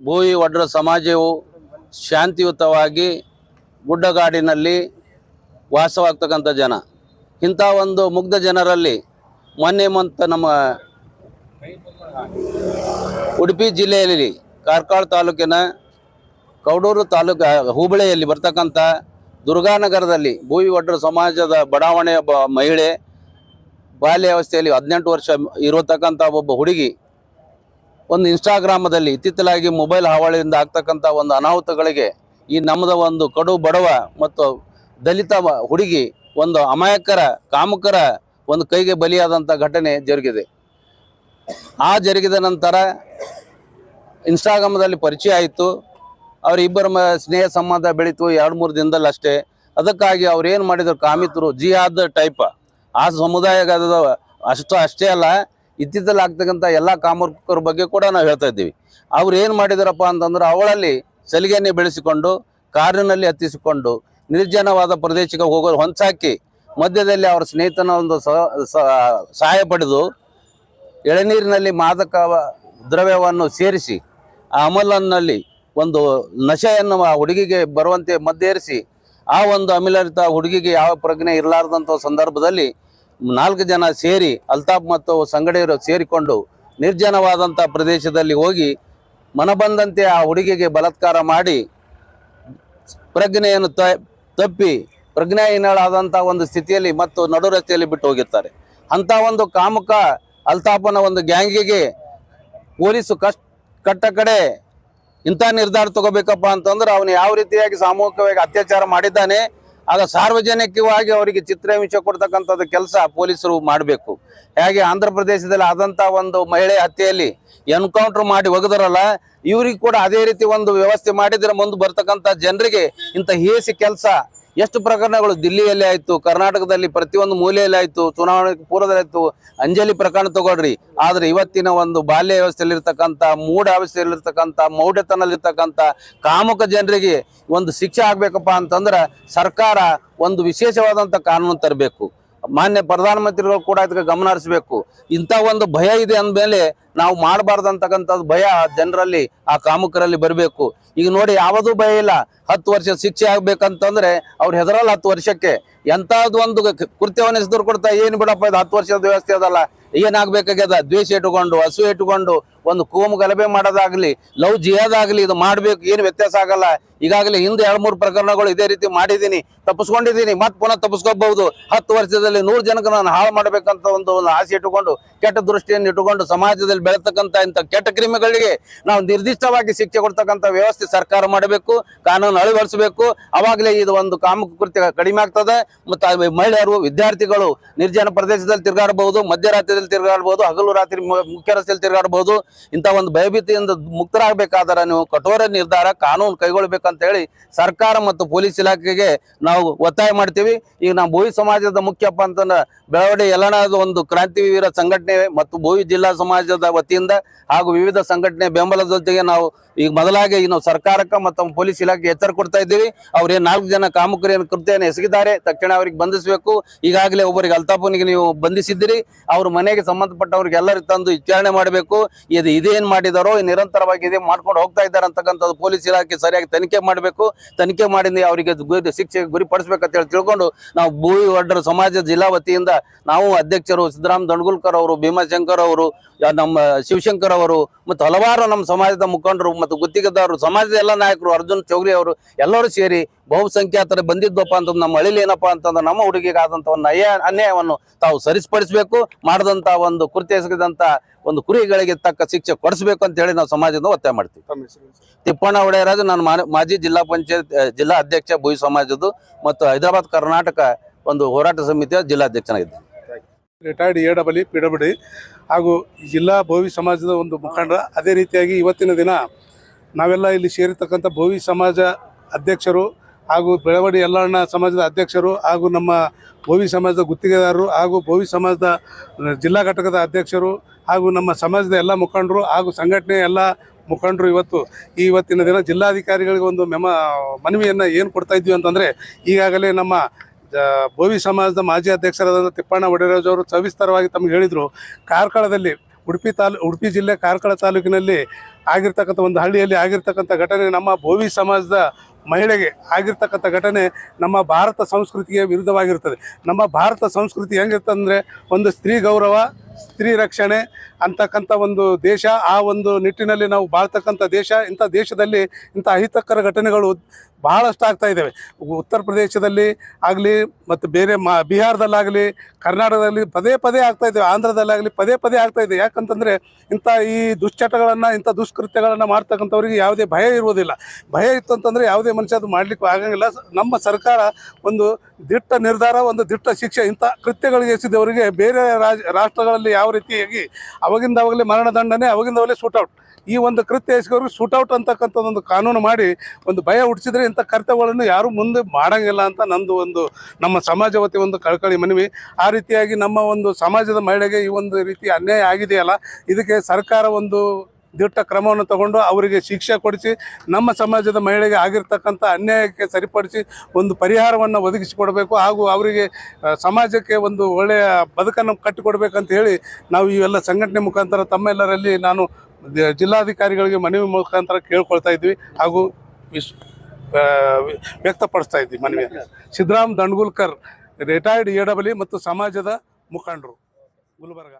ಭೂಯಿ ಒಡ್ರ ಸಮಾಜವು ಶಾಂತಿಯುತವಾಗಿ ಗುಡ್ಡಗಾಡಿನಲ್ಲಿ ವಾಸವಾಗ್ತಕ್ಕಂಥ ಜನ. ಇಂಥ ಒಂದು ಮುಗ್ಧ ಜನರಲ್ಲಿ ಮೊನ್ನೆ ನಮ್ಮ ಉಡುಪಿ ಜಿಲ್ಲೆಯಲ್ಲಿ ಕಾರ್ಕಳ ತಾಲೂಕಿನ ಕೌಡೂರು ತಾಲೂಕು ಹುಬ್ಬಳ್ಳಿಯಲ್ಲಿ ಬರ್ತಕ್ಕಂಥ ದುರ್ಗಾನಗರದಲ್ಲಿ ಭೂವಿ ಒಡ್ರ ಸಮಾಜದ ಬಡಾವಣೆಯ ಬ ಮಹಿಳೆ ಬಾಲ್ಯಾವಸ್ಥೆಯಲ್ಲಿ ಹದಿನೆಂಟು ವರ್ಷ ಇರತಕ್ಕಂಥ ಒಬ್ಬ ಹುಡುಗಿ ಒಂದು ಇನ್ಸ್ಟಾಗ್ರಾಮದಲ್ಲಿ ಇತ್ತಿತ್ತಲಾಗಿ ಮೊಬೈಲ್ ಹಾವಳಿಯಿಂದ ಆಗ್ತಕ್ಕಂಥ ಒಂದು ಅನಾಹುತಗಳಿಗೆ ಈ ನಮ್ಮದ ಒಂದು ಕಡು ಬಡವ ಮತ್ತು ದಲಿತ ಹುಡುಗಿ ಒಂದು ಅಮಾಯಕರ, ಕಾಮುಕರ ಒಂದು ಕೈಗೆ ಬಲಿಯಾದಂಥ ಘಟನೆ ಜರುಗಿದೆ. ಆ ಜರುಗಿದ ನಂತರ ಇನ್ಸ್ಟಾಗ್ರಾಮದಲ್ಲಿ ಪರಿಚಯ ಆಯಿತು. ಅವರಿಬ್ಬರ ಮ ಸ್ನೇಹ ಸಂಬಂಧ ಬೆಳೀತು ಎರಡು ಮೂರು ದಿನದಲ್ಲಿ ಅಷ್ಟೇ ಅದಕ್ಕಾಗಿ ಅವ್ರು ಏನು ಮಾಡಿದ್ರು, ಕಾಮಿತರು, ಜಿಹಾದ್ ಟೈಪ್ ಆ ಸಮುದಾಯದ ಅಷ್ಟು ಅಷ್ಟೇ ಅಲ್ಲ ಇತ್ತಿತ್ತಲ್ಲಿ ಆಗ್ತಕ್ಕಂಥ ಎಲ್ಲ ಕಾಮರ್ಕರ ಬಗ್ಗೆ ಕೂಡ ನಾವು ಹೇಳ್ತಾ ಇದ್ದೀವಿ. ಅವ್ರು ಏನು ಮಾಡಿದಾರಪ್ಪ ಅಂತಂದ್ರೆ ಅವಳಲ್ಲಿ ಸಲಿಗೆಯನ್ನೇ ಬೆಳೆಸಿಕೊಂಡು, ಕಾರಿನಲ್ಲಿ ಹತ್ತಿಸಿಕೊಂಡು, ನಿರ್ಜನವಾದ ಪ್ರದೇಶಕ್ಕೆ ಹೋಗೋ ಹೊಂಚಾಕಿ ಮಧ್ಯದಲ್ಲಿ ಅವರ ಸ್ನೇಹಿತನ ಒಂದು ಸಹಾಯ ಪಡೆದು, ಎಳನೀರಿನಲ್ಲಿ ಮಾದಕ ದ್ರವ್ಯವನ್ನು ಸೇರಿಸಿ, ಆ ಅಮಲನ್ನಲ್ಲಿ ಒಂದು ನಶೆಯನ್ನು ಆ ಹುಡುಗಿಗೆ ಬರುವಂತೆ ಮದ್ದೇರಿಸಿ ಆ ಒಂದು ಅಮಿಲರಿತ ಹುಡುಗಿಗೆ ಯಾವ ಪ್ರಜ್ಞೆ ಇರಲಾರ್ದಂಥ ಸಂದರ್ಭದಲ್ಲಿ ನಾಲ್ಕು ಜನ ಸೇರಿ ಅಲ್ತಾಫ್ ಮತ್ತು ಸಂಗಡಿಯರು ಸೇರಿಕೊಂಡು ನಿರ್ಜನವಾದಂಥ ಪ್ರದೇಶದಲ್ಲಿ ಹೋಗಿ ಮನಬಂದಂತೆ ಆ ಹುಡುಗಿಗೆ ಬಲತ್ಕಾರ ಮಾಡಿ ಪ್ರಜ್ಞೆಯನ್ನು ತಪ್ಪಿ ಪ್ರಜ್ಞಾಹೀನಳಾದಂಥ ಒಂದು ಸ್ಥಿತಿಯಲ್ಲಿ ಮತ್ತು ನಡು ರಸ್ತೆಯಲ್ಲಿ ಬಿಟ್ಟು ಹೋಗಿರ್ತಾರೆ. ಅಂಥ ಒಂದು ಕಾಮುಕ ಅಲ್ತಾಫನ ಒಂದು ಗ್ಯಾಂಗಿಗೆ ಪೊಲೀಸು ಕಷ್ಟ, ಕಟ್ಟ ಕಡೆ ಇಂಥ ನಿರ್ಧಾರ ತಗೋಬೇಕಪ್ಪ ಅಂತಂದ್ರೆ ಅವನು ಯಾವ ರೀತಿಯಾಗಿ ಸಾಮೂಹಿಕವಾಗಿ ಅತ್ಯಾಚಾರ ಮಾಡಿದ್ದಾನೆ ಆಗ ಸಾರ್ವಜನಿಕವಾಗಿ ಅವರಿಗೆ ಚಿತ್ರಹಿಂಸೆ ಕೊಡ್ತಕ್ಕಂಥದ್ದು ಕೆಲಸ ಪೊಲೀಸರು ಮಾಡಬೇಕು. ಹೇಗೆ ಆಂಧ್ರ ಪ್ರದೇಶದಲ್ಲಿ ಆದಂಥ ಒಂದು ಮಹಿಳೆ ಹತ್ಯೆಯಲ್ಲಿ ಎನ್ಕೌಂಟರ್ ಮಾಡಿ ಒಗದರಲ್ಲ, ಇವ್ರಿಗೆ ಕೂಡ ಅದೇ ರೀತಿ ಒಂದು ವ್ಯವಸ್ಥೆ ಮಾಡಿದ್ರೆ ಮುಂದೆ ಬರ್ತಕ್ಕಂಥ ಜನರಿಗೆ ಇಂಥ ಹೇಸಿ ಕೆಲಸ ಎಷ್ಟು ಪ್ರಕರಣಗಳು ದಿಲ್ಲಿಯಲ್ಲಿ ಆಯ್ತು, ಕರ್ನಾಟಕದಲ್ಲಿ ಪ್ರತಿಯೊಂದು ಮೂಲೆಯಲ್ಲಿ ಆಯ್ತು, ಚುನಾವಣೆ ಪೂರ್ವದಲ್ಲಿ ಆಯ್ತು, ಅಂಜಲಿ ಪ್ರಕರಣ ತಗೊಳ್ರಿ. ಆದ್ರೆ ಇವತ್ತಿನ ಒಂದು ಬಾಲ್ಯ ವ್ಯವಸ್ಥೆಯಲ್ಲಿರ್ತಕ್ಕಂಥ, ಮೂಢ ವ್ಯವಸ್ಥೆಯಲ್ಲಿರ್ತಕ್ಕಂಥ ಮೌಢ್ಯತನಲ್ಲಿರ್ತಕ್ಕಂಥ ಕಾಮುಕ ಜನರಿಗೆ ಒಂದು ಶಿಕ್ಷೆ ಆಗ್ಬೇಕಪ್ಪ ಅಂತಂದ್ರೆ ಸರ್ಕಾರ ಒಂದು ವಿಶೇಷವಾದಂಥ ಕಾನೂನು ತರಬೇಕು. ಮಾನ್ಯ ಪ್ರಧಾನಮಂತ್ರಿಗಳು ಕೂಡ ಇದಕ್ಕೆ ಗಮನ ಹರಿಸಬೇಕು. ಇಂಥ ಒಂದು ಭಯ ಇದೆ ಅಂದಮೇಲೆ ನಾವು ಮಾಡಬಾರ್ದಂತಕ್ಕಂಥದ್ದು ಭಯ ಜನರಲ್ಲಿ, ಆ ಕಾಮುಕರಲ್ಲಿ ಬರಬೇಕು. ಈಗ ನೋಡಿ, ಯಾವುದೂ ಭಯ ಇಲ್ಲ. ಹತ್ತು ವರ್ಷ ಶಿಕ್ಷೆ ಆಗ್ಬೇಕಂತಂದ್ರೆ ಅವ್ರು ಹೆದರಲ್ಲ ಹತ್ತು ವರ್ಷಕ್ಕೆ. ಎಂಥದ್ದು ಒಂದು ಕೃತ್ಯವನ್ನು ಹೆಸರು ಕೊಡ್ತಾ ಏನು ಬಿಡಪ್ಪ ಇದು ಹತ್ತು ವರ್ಷದ ವ್ಯವಸ್ಥೆ ಅದಲ್ಲ. ಏನಾಗ್ಬೇಕಾಗ್ಯದ? ದ್ವೇಷ ಇಟ್ಟುಕೊಂಡು, ಹಸು ಇಟ್ಟುಕೊಂಡು ಒಂದು ಕೋಮು ಗಲಭೆ ಮಾಡೋದಾಗ್ಲಿ, ಲವ್ ಜಿಯಾದಾಗ್ಲಿ ಇದು ಮಾಡಬೇಕು, ಏನು ವ್ಯತ್ಯಾಸ ಆಗಲ್ಲ. ಈಗಾಗಲೇ ಹಿಂದೆ ಎರಡು ಮೂರು ಪ್ರಕರಣಗಳು ಇದೇ ರೀತಿ ಮಾಡಿದ್ದೀನಿ, ತಪ್ಪಿಸ್ಕೊಂಡಿದ್ದೀನಿ, ಮತ್ತೆ ಪುನಃ ತಪ್ಪಿಸ್ಕೋಬಹುದು. ಹತ್ತು ವರ್ಷದಲ್ಲಿ ನೂರು ಜನಕ್ಕೆ ನಾನು ಹಾಳು ಮಾಡಬೇಕಂತ ಒಂದು ಒಂದು ಆಸೆ ಇಟ್ಟುಕೊಂಡು, ಕೆಟ್ಟ ದೃಷ್ಟಿಯನ್ನು ಇಟ್ಟುಕೊಂಡು ಸಮಾಜದಲ್ಲಿ ಬೆಳೆತಕ್ಕಂಥ ಇಂಥ ಕೆಟ್ಟ ಕ್ರಿಮಿಗಳಿಗೆ ನಾವು ನಿರ್ದಿಷ್ಟವಾಗಿ ಶಿಕ್ಷೆ ಕೊಡ್ತಕ್ಕಂಥ ವ್ಯವಸ್ಥೆ ಸರ್ಕಾರ ಮಾಡಬೇಕು, ಕಾನೂನು ಅಳವಡಿಸಬೇಕು. ಅವಾಗಲೇ ಇದು ಒಂದು ಕಾಮುಕ ಕೃತ್ಯ ಕಡಿಮೆ ಆಗ್ತದೆ. ಮತ್ತು ಮಹಿಳೆಯರು, ವಿದ್ಯಾರ್ಥಿಗಳು ನಿರ್ಜನ ಪ್ರದೇಶದಲ್ಲಿ ತಿರುಗಾಡಬಹುದು, ಮಧ್ಯರಾತ್ರಿಯಲ್ಲಿ ತಿರುಗಾಡಬಹುದು ಹಗಲು ರಾತ್ರಿ ಮುಖ್ಯ ರಸ್ತೆಯಲ್ಲಿ ತಿರುಗಾಡ್ಬೋದು. ಇಂಥ ಒಂದು ಭಯಭೀತಿಯಿಂದ ಮುಕ್ತರಾಗಬೇಕಾದ್ರೆ ನೀವು ಕಠೋರ ನಿರ್ಧಾರ, ಕಾನೂನು ಕೈಗೊಳ್ಳಬೇಕಂತ ಹೇಳಿ ಸರ್ಕಾರ ಮತ್ತು ಪೊಲೀಸ್ ಇಲಾಖೆಗೆ ನಾವು ಒತ್ತಾಯ ಮಾಡ್ತೀವಿ. ಈಗ ನಾವು ಭೂವಿ ಸಮಾಜದ ಮುಖ್ಯಪ್ಪ ಅಂತಂದ್ರೆ ಬೆಳವಡಿ ಎಲ್ಲನಾದ ಒಂದು ಕ್ರಾಂತಿವೀರ ಸಂಘಟನೆ ಮತ್ತು ಭೂವಿ ಜಿಲ್ಲಾ ಸಮಾಜದ ವತಿಯಿಂದ ಹಾಗೂ ವಿವಿಧ ಸಂಘಟನೆ ಬೆಂಬಲದ ಜೊತೆಗೆ ನಾವು ಈಗ ಮೊದಲಾಗಿ ನಾವು ಸರ್ಕಾರಕ್ಕೆ ಮತ್ತು ಪೊಲೀಸ್ ಇಲಾಖೆ ಎಚ್ಚರ ಕೊಡ್ತಾ ಇದ್ದೀವಿ. ಅವ್ರೇನು ನಾಲ್ಕು ಜನ ಕಾಮುಕರೇನು ಕೃತ್ಯ ಎಸಗಿದ್ದಾರೆ, ತಕ್ಷಣ ಅವ್ರಿಗೆ ಬಂಧಿಸಬೇಕು. ಈಗಾಗಲೇ ಒಬ್ಬರಿಗೆ ಅಲ್ತಾಪುನಿಗೆ ನೀವು ಬಂಧಿಸಿದ್ದೀರಿ. ಅವ್ರ ಮನೆಗೆ ಸಂಬಂಧಪಟ್ಟವ್ರಿಗೆ ಎಲ್ಲರೂ ತಂದು ವಿಚಾರಣೆ ಮಾಡಬೇಕು. ಇದು ಇದೇನು ಮಾಡಿದಾರೋ ನಿರಂತರವಾಗಿ ಇದೇ ಮಾಡ್ಕೊಂಡು ಹೋಗ್ತಾ ಇದ್ದಾರೆ ಅಂತಕ್ಕಂಥದ್ದು ಪೊಲೀಸ್ ಇಲಾಖೆ ಸರಿಯಾಗಿ ತನಿಖೆ ಮಾಡಬೇಕು. ತನಿಖೆ ಮಾಡಿ ಅವರಿಗೆ ಶಿಕ್ಷೆಗೆ ಶಿಕ್ಷೆ ಅಂತ ಹೇಳಿ ತಿಳ್ಕೊಂಡು ನಾವು ಭೂವಿ ಒಡ್ಡರ ಸಮಾಜ ಜಿಲ್ಲಾ ವತಿಯಿಂದ ನಾವು ಅಧ್ಯಕ್ಷರು ಸಿದ್ದರಾಮ್ ದಂಡಗುಲ್ಕರ್ ಅವರು, ಭೀಮಾಶಂಕರ್ ಅವರು ನಮ್ಮ ಶಿವಶಂಕರ್ ಅವರು ಮತ್ತು ಹಲವಾರು ನಮ್ಮ ಸಮಾಜದ ಮುಖಂಡರು ಮತ್ತು ಗುತ್ತಿಗೆದಾರರು, ಸಮಾಜದ ಎಲ್ಲ ನಾಯಕರು ಅರ್ಜುನ್ ಚೌಗ್ರಿ ಅವರು ಎಲ್ಲರೂ ಸೇರಿ ಬಹುಸಂಖ್ಯಾತರ ಬಂದಿದ್ದಪ್ಪ ಅಂತ ನಮ್ಮ ಹಳ್ಳಿಲಿ ಏನಪ್ಪ ಅಂತಂದ್ರೆ ನಮ್ಮ ಹುಡುಗಿಗೆ ಆದಂತ ಒಂದು ಅಯ್ಯ ಅನ್ಯಾಯವನ್ನು ತಾವು ಸರಿಪಡಿಸಬೇಕು ಮಾಡದಂತ ಒಂದು ಕೃತ್ಯ ಎಸಗಿದಂತ ಒಂದು ಕುರಿಗಳಿಗೆ ತಕ್ಕ ಶಿಕ್ಷೆ ಕೊಡಿಸ್ಬೇಕು ಅಂತ ಹೇಳಿ ನಾವು ಸಮಾಜದಿಂದ ಒತ್ತಾಯ ಮಾಡ್ತೀವಿ. ತಿಪ್ಪಣ್ಣ ಒಡೆಯರಾಜು ನಾನು ಮಾಜಿ ಜಿಲ್ಲಾ ಪಂಚಾಯತ್ ಜಿಲ್ಲಾ ಅಧ್ಯಕ್ಷ ಭೂಯಿ ಸಮಾಜದ್ದು ಮತ್ತು ಹೈದರಾಬಾದ್ ಕರ್ನಾಟಕ ಒಂದು ಹೋರಾಟ ಸಮಿತಿಯ ಜಿಲ್ಲಾಧ್ಯಕ್ಷನಾಗಿದ್ದೇನೆ. Retired A double P W ಹಾಗೂ ಜಿಲ್ಲಾ ಭೋವಿ ಸಮಾಜದ ಒಂದು ಮುಖಂಡ. ಅದೇ ರೀತಿಯಾಗಿ ಇವತ್ತಿನ ದಿನ ನಾವೆಲ್ಲ ಇಲ್ಲಿ ಸೇರಿರ್ತಕ್ಕಂಥ ಭೋವಿ ಸಮಾಜ ಅಧ್ಯಕ್ಷರು ಹಾಗೂ ಬೆಳವಡಿ ಯಲ್ಲಣ್ಣ ಸಮಾಜದ ಅಧ್ಯಕ್ಷರು ಹಾಗೂ ನಮ್ಮ ಭೋವಿ ಸಮಾಜದ ಗುತ್ತಿಗೆದಾರರು ಹಾಗೂ ಭೋವಿ ಸಮಾಜದ ಜಿಲ್ಲಾ ಘಟಕದ ಅಧ್ಯಕ್ಷರು ಹಾಗೂ ನಮ್ಮ ಸಮಾಜದ ಎಲ್ಲ ಮುಖಂಡರು ಹಾಗೂ ಸಂಘಟನೆಯ ಎಲ್ಲ ಮುಖಂಡರು ಇವತ್ತು ಇವತ್ತಿನ ದಿನ ಜಿಲ್ಲಾಧಿಕಾರಿಗಳಿಗೆ ಒಂದು ಮೆಮ ಮನವಿಯನ್ನು ಏನು ಕೊಡ್ತಾ ಇದ್ವಿ ಅಂತಂದರೆ ಈಗಾಗಲೇ ನಮ್ಮ ಭೋವಿ ಸಮಾಜದ ಮಾಜಿ ಅಧ್ಯಕ್ಷರಾದ ತಿಪ್ಪಣ್ಣ ಒಡೆರಾಜ್ ಅವರು ಸವಿಸ್ತರವಾಗಿ ತಮಗೆ ಹೇಳಿದರು, ಕಾರ್ಕಳದಲ್ಲಿ ಉಡುಪಿ ತಾಲೂ, ಉಡುಪಿ ಜಿಲ್ಲೆ ಕಾರ್ಕಳ ತಾಲೂಕಿನಲ್ಲಿ ಆಗಿರ್ತಕ್ಕಂಥ ಒಂದು ಹಳ್ಳಿಯಲ್ಲಿ ಆಗಿರ್ತಕ್ಕಂಥ ಘಟನೆ ನಮ್ಮ ಭೋವಿ ಸಮಾಜದ ಮಹಿಳೆಗೆ ಆಗಿರ್ತಕ್ಕಂಥ ಘಟನೆ ನಮ್ಮ ಭಾರತ ಸಂಸ್ಕೃತಿಗೆ ವಿರುದ್ಧವಾಗಿರ್ತದೆ. ನಮ್ಮ ಭಾರತ ಸಂಸ್ಕೃತಿ ಹೆಂಗಿರ್ತಂದ್ರೆ ಒಂದು ಸ್ತ್ರೀ ಗೌರವ ಸ್ತ್ರೀ ರಕ್ಷಣೆ ಅಂತಕ್ಕಂಥ ಒಂದು ದೇಶ, ಆ ಒಂದು ನಿಟ್ಟಿನಲ್ಲಿ ನಾವು ಬಾಳ್ತಕ್ಕಂಥ ದೇಶ, ಇಂಥ ದೇಶದಲ್ಲಿ ಇಂಥ ಅಹಿತಕರ ಘಟನೆಗಳು ಬಹಳಷ್ಟು ಆಗ್ತಾ ಇದ್ದಾವೆ ಉತ್ತರ ಪ್ರದೇಶದಲ್ಲಿ ಆಗಲಿ ಮತ್ತು ಬೇರೆ ಮಾ, ಬಿಹಾರದಲ್ಲಾಗಲಿ, ಕರ್ನಾಟಕದಲ್ಲಿ ಪದೇ ಪದೇ ಆಗ್ತಾ ಇದ್ದಾವೆ ಆಂಧ್ರದಲ್ಲಾಗಲಿ ಪದೇ ಪದೇ ಆಗ್ತಾ ಇದೆ ಯಾಕಂತಂದರೆ ಇಂಥ ಈ ದುಶ್ಚಟಗಳನ್ನು, ಇಂಥ ದುಷ್ಕೃತ್ಯಗಳನ್ನು ಮಾಡ್ತಕ್ಕಂಥವ್ರಿಗೆ ಯಾವುದೇ ಭಯ ಇರುವುದಿಲ್ಲ. ಭಯ ಇತ್ತು ಅಂತಂದರೆ ಯಾವುದೇ ಮನುಷ್ಯ ಅದು ಮಾಡಲಿಕ್ಕೂ ಆಗಂಗಿಲ್ಲ. ನಮ್ಮ ಸರ್ಕಾರ ಒಂದು ದಿಟ್ಟ ನಿರ್ಧಾರ, ಒಂದು ದಿಟ್ಟ ಶಿಕ್ಷೆ ಇಂಥ ಕೃತ್ಯಗಳಿಗೆ ಎಸೆದವರಿಗೆ ಬೇರೆ ರಾಜ, ರಾಷ್ಟ್ರಗಳಲ್ಲಿ ಯಾವ ರೀತಿಯಾಗಿ ಅವಾಗಿಂದ ಅವಾಗಲೇ ಮರಣದಂಡನೆ ಅವಾಗಿಂದ ಅವಾಗಲೇ ಶೂಟೌಟ್ ಈ ಒಂದು ಕೃತ್ಯ ಎಸಗೋರಿಗೆ ಔಟ್ ಒಂದು ಕಾನೂನು ಮಾಡಿ ಒಂದು ಭಯ ಹುಟ್ಟಿಸಿದ್ರೆ ಇಂಥ ಕರ್ತವ್ಯಗಳನ್ನು ಯಾರೂ ಮುಂದೆ ಮಾಡೋಂಗಿಲ್ಲ ಅಂತ ನಂದು ಒಂದು, ನಮ್ಮ ಸಮಾಜ ಒಂದು ಕಳ್ಕಳಿ ಮನವಿ. ಆ ರೀತಿಯಾಗಿ ನಮ್ಮ ಒಂದು ಸಮಾಜದ ಮಹಿಳೆಗೆ ಈ ಒಂದು ರೀತಿ ಅನ್ಯಾಯ ಆಗಿದೆಯಲ್ಲ, ಇದಕ್ಕೆ ಸರ್ಕಾರ ಒಂದು ದಿಟ್ಟ ಕ್ರಮವನ್ನು ತಗೊಂಡು ಅವರಿಗೆ ಶಿಕ್ಷೆ ಕೊಡಿಸಿ ನಮ್ಮ ಸಮಾಜದ ಮಹಿಳೆಗೆ ಆಗಿರ್ತಕ್ಕಂಥ ಅನ್ಯಾಯಕ್ಕೆ ಸರಿಪಡಿಸಿ ಒಂದು ಪರಿಹಾರವನ್ನು ಒದಗಿಸಿಕೊಡಬೇಕು ಹಾಗೂ ಅವರಿಗೆ ಸಮಾಜಕ್ಕೆ ಒಂದು ಒಳ್ಳೆಯ ಬದುಕನ್ನು ಕಟ್ಟಿಕೊಡ್ಬೇಕಂತ ಹೇಳಿ ನಾವು ಇವೆಲ್ಲ ಸಂಘಟನೆ ಮುಖಾಂತರ ತಮ್ಮೆಲ್ಲರಲ್ಲಿ ನಾನು ಜಿಲ್ಲಾಧಿಕಾರಿಗಳಿಗೆ ಮನವಿ ಮುಖಾಂತರ ಕೇಳ್ಕೊಳ್ತಾ ಇದ್ವಿ ಹಾಗೂ ವಿಶ್ ವ್ಯಕ್ತಪಡಿಸ್ತಾ ಇದ್ವಿ ಮನವಿ. ಸಿದ್ದರಾಮ್ ದಂಡ್ಗುಲ್ಕರ್ ರಿಟೈರ್ಡ್ ಎ ಮತ್ತು ಸಮಾಜದ ಮುಖಂಡರು, ಗುಲ್ಬರ್ಗ.